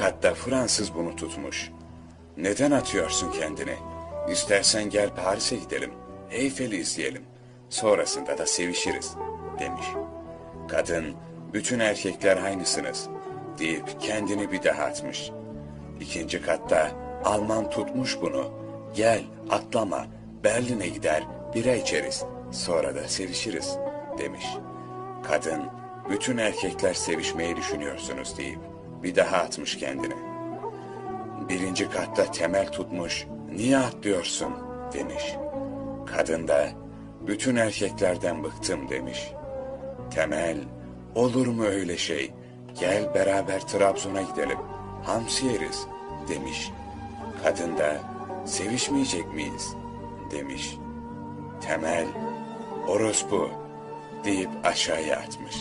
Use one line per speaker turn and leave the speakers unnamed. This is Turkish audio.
katta Fransız bunu tutmuş. Neden atıyorsun kendini? İstersen gel Paris'e gidelim. Eyfel'i izleyelim. Sonrasında da sevişiriz demiş. Kadın bütün erkekler aynısınız deyip kendini bir daha atmış. İkinci katta Alman tutmuş bunu. Gel atlama Berlin'e gider bira içeriz. Sonra da sevişiriz demiş. Kadın bütün erkekler sevişmeyi düşünüyorsunuz deyip bir daha atmış kendini. Birinci katta temel tutmuş, niye atlıyorsun demiş. Kadın da bütün erkeklerden bıktım demiş. Temel, olur mu öyle şey? Gel beraber Trabzon'a gidelim. Hamsi yeriz demiş. Kadın da sevişmeyecek miyiz demiş. Temel, orospu deyip aşağıya atmış.